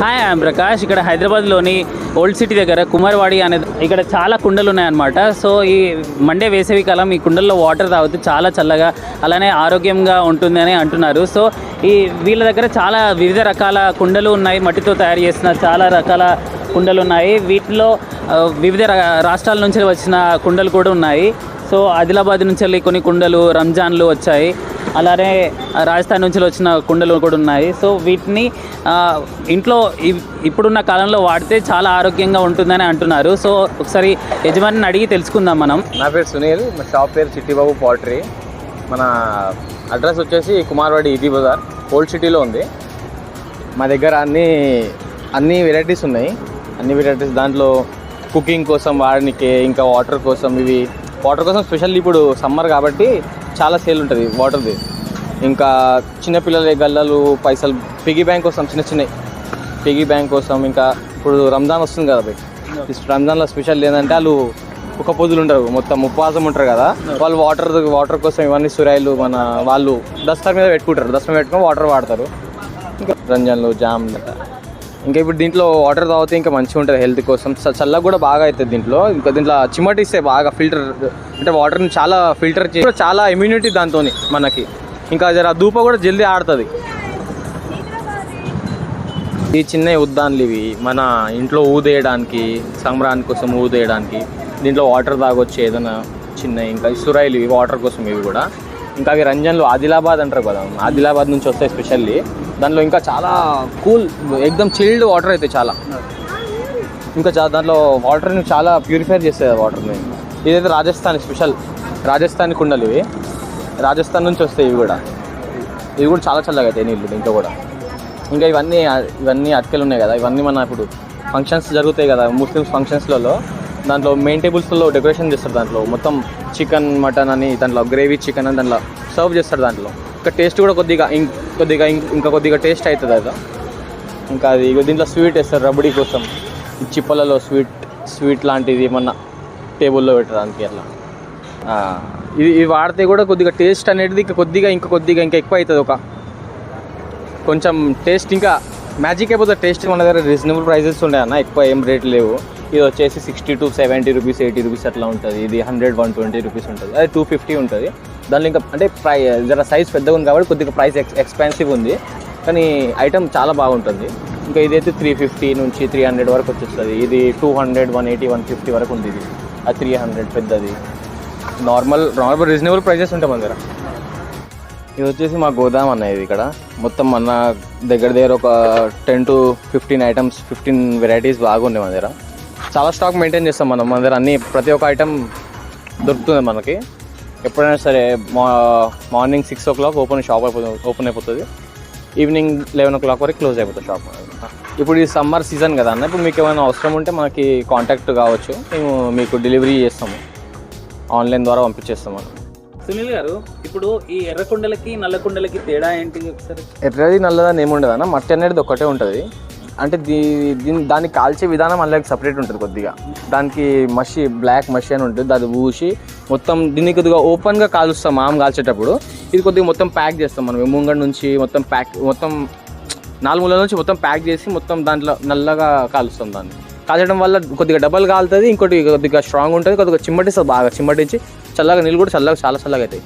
Hi I'm Prakash. ఇక్కడ హైదరాబాద్లోని old city దగ్గర కుమార్వాడి అనేది ఇక్కడ చాలా కుండలు ఉన్నాయన్నమాట. సో ఈ మండే వేసవి కాలం ఈ కుండల్లో వాటర్ తాగితే చాలా చల్లగా అలానే ఆరోగ్యంగా ఉంటుంది అని అంటున్నారు. సో ఈ వీళ్ళ దగ్గర చాలా వివిధ రకాల కుండలు ఉన్నాయి. మట్టితో తయారు చేసిన చాలా రకాల కుండలు ఉన్నాయి. వీటిలో వివిధ రాష్ట్రాల నుంచి వచ్చిన కుండలు కూడా ఉన్నాయి. సో ఆదిలాబాద్ నుంచి వెళ్ళి కొన్ని కుండలు రంజాన్లు వచ్చాయి. అలానే రాజస్థాన్ నుంచి వచ్చిన కుండలు కూడా ఉన్నాయి. సో వీటిని ఇంట్లో ఇ- ఇప్పుడున్న కాలంలో వాడితే చాలా ఆరోగ్యంగా ఉంటుందని అంటున్నారు. సో ఒకసారి యజమానిని అడిగి తెలుసుకుందాం మనం. నా పేరు సునీల్ మా షాప్ పేరు చిట్టిబాబు పాటరీ మన అడ్రస్ వచ్చేసి కుమార్వాడి ఈదీ బజార్ ఓల్డ్ సిటీలో ఉంది. మా దగ్గర అన్ని అన్ని వెరైటీస్ ఉన్నాయి. అన్ని వెరైటీస్ దాంట్లో కుకింగ్ కోసం వాడడానికి ఇంకా వాటర్ కోసం ఇవి. వాటర్ కోసం స్పెషల్ ఇప్పుడు సమ్మర్ కాబట్టి చాలా సేల్ ఉంటుంది వాటర్ది ఇంకా చిన్నపిల్లల గల్లలు పైసలు పిగ్గీ బ్యాంక్ కోసం చిన్న చిన్నవి పిగ్గీ బ్యాంక్ కోసం ఇంకా ఇప్పుడు రంజాన్ వస్తుంది కదా రంజాన్లో స్పెషల్ ఏంటంటే వాళ్ళు ఒక పొద్దులు ఉంటారు మొత్తం ఉపవాసం ఉంటారు కదా. వాళ్ళు వాటర్ వాటర్ కోసం ఇవన్నీ సురాయిలు మన వాళ్ళు దస్తర్ మీద పెట్టుకుంటారు దస్తర్ పెట్టుకుని వాటర్ వాడతారు. ఇంకా రంజాన్లు జామ్ ఇంకా ఇప్పుడు దీంట్లో వాటర్ తాగితే ఇంకా మంచిగా ఉంటుంది హెల్త్ కోసం. చల్ల చల్లగా కూడా బాగా అవుతుంది దీంట్లో. ఇంకా దీంట్లో చిమటిస్తే బాగా ఫిల్టర్ అంటే వాటర్ని చాలా ఫిల్టర్ చేసి చాలా ఇమ్యూనిటీ దాంతో మనకి. ఇంకా జర దూప కూడా జల్దీ ఆడుతుంది. ఈ చిన్న ఉద్దాన్లు ఇవి మన ఇంట్లో ఊదేయడానికి సంబరాని కోసం ఊదేయడానికి దీంట్లో వాటర్ తాగొచ్చు ఏదైనా చిన్న ఇంకా సురాయిలు ఇవి వాటర్ కోసం ఇవి కూడా. ఇంకా అవి రంజన్లు ఆదిలాబాద్ అంటారు కదా ఆదిలాబాద్ నుంచి వస్తాయి స్పెషల్లీ దాంట్లో ఇంకా చాలా కూల్ ఎక్దమ్ చిల్డ్ వాటర్ అయితే చాలా. ఇంకా చా- దాంట్లో వాటర్ని చాలా ప్యూరిఫై చేస్తుంది వాటర్ని ఇదైతే రాజస్థాన్ స్పెషల్. రాజస్థాన్ కుండలు ఇవి. రాజస్థాన్ నుంచి వస్తాయి ఇవి కూడా. ఇవి కూడా చాలా చల్లగా అవుతాయి నీళ్ళు ఇంకా కూడా. ఇంకా ఇవన్నీ ఇవన్నీ అటకలు ఉన్నాయి కదా. ఇవన్నీ మన ఇప్పుడు ఫంక్షన్స్ జరుగుతాయి కదా ముస్లిమ్స్ ఫంక్షన్స్లలో దాంట్లో మెయిన్ టేబుల్స్లో డెకరేషన్ చేస్తారు దాంట్లో. మొత్తం చికెన్ మటన్ అని దాంట్లో గ్రేవీ చికెన్ అని దాంట్లో సర్వ్ చేస్తారు దాంట్లో. ఇంకా టేస్ట్ కూడా కొద్దిగా ఇం కొద్దిగా ఇంకా కొద్దిగా టేస్ట్ అవుతుంది అది? ఇంకా అది దీంట్లో స్వీట్ వేస్తారు రబడీ కోసం. చిప్పలలో స్వీట్ స్వీట్ లాంటిది ఏమన్నా టేబుల్లో పెట్టడానికి అట్లా? ఇది ఇవి వాడితే కూడా కొద్దిగా టేస్ట్ అనేది ఇంకా కొద్దిగా ఇంకా కొద్దిగా ఇంకా ఎక్కువ అవుతుంది ఒక. కొంచెం టేస్ట్ ఇంకా మ్యాజిక్ అయిపోతుంది టేస్ట్ మన దగ్గర రీజనబుల్ ప్రైజెస్ ఉంటాయి అన్న ఎక్కువ ఏం రేట్ లేవు. ఇది వచ్చేసి sixty to seventy rupees eighty rupees అట్లా ఉంటుంది. ఇది హండ్రెడ్ వన్ ట్వంటీ రూపీస్ ఉంటుంది. అది టూ ఫిఫ్టీ ఉంటుంది. దానిలో ఇంకా అంటే ప్రై జర సైజ్ పెద్దగా ఉంది కాబట్టి కొద్దిగా ప్రైస్ ఎక్స్ ఎక్స్పెన్సివ్ ఉంది. కానీ ఐటమ్ చాలా బాగుంటుంది. ఇంకా ఇదైతే త్రీ ఫిఫ్టీ నుంచి త్రీ హండ్రెడ్ వరకు వచ్చేస్తుంది. ఇది two hundred one eighty one fifty వరకు ఉంది ఇది అది త్రీ హండ్రెడ్ పెద్దది. నార్మల్ నార్మల్ రీజనబుల్ ప్రైజెస్ ఉంటాయి మన దగ్గర. ఇది వచ్చేసి మా గోదాం అన్న ఇది ఇక్కడ. మొత్తం మన దగ్గర దగ్గర ఒక ten to fifteen items fifteen varieties బాగున్నాయి మన దగ్గర. చాలా స్టాక్ మెయింటైన్ చేస్తాం మనం. మన దగ్గర అన్ని ప్రతి ఒక్క ఐటమ్ దొరుకుతుంది మనకి. ఎప్పుడైనా సరే మా morning six o'clock open shop అయిపోతుంది ఓపెన్ అయిపోతుంది. ఈవినింగ్ లెవెన్ ఓ క్లాక్ వరకు క్లోజ్ అయిపోతుంది షాప్ ఇప్పుడు ఈ సమ్మర్ సీజన్ కదా అన్న ఇప్పుడు మీకు ఏమైనా అవసరం ఉంటే మనకి కాంటాక్ట్ కావచ్చు. మేము మీకు డెలివరీ చేస్తాము. ఆన్లైన్ ద్వారా పంపించేస్తాం మనం. సునీల్ గారు ఇప్పుడు ఈ ఎర్ర కుండలకి నల్ల కుండలకి తేడా ఏంటి ఒకసారి? ఎర్రది నల్లదని ఏముండదు అన్న. మట్టి అనేది ఒకటే ఉంటుంది. అంటే దీ దీని దాన్ని కాల్చే విధానం అలాగే సపరేట్ ఉంటుంది కొద్దిగా. దానికి మషి బ్లాక్ మషి అని ఉంటుంది. అది ఊసి మొత్తం దీన్ని కొద్దిగా ఓపెన్గా కాలుస్తాం మామ కాల్చేటప్పుడు. ఇది కొద్దిగా మొత్తం ప్యాక్ చేస్తాం మనం. ముంగడి నుంచి మొత్తం ప్యాక్ మొత్తం నాలుగు మూల నుంచి మొత్తం ప్యాక్ చేసి మొత్తం దాంట్లో నల్లగా కాలుస్తాం దాన్ని. కాల్చడం వల్ల కొద్దిగా డబల్ కాలుతుంది ఇంకోటి కొద్దిగా స్ట్రాంగ్ ఉంటుంది కొద్దిగా చిమ్మటిస్తుంది బాగా చిమ్మటించి చల్లగా నీళ్ళు కూడా చల్లగా చాలా చల్లగా అవుతాయి.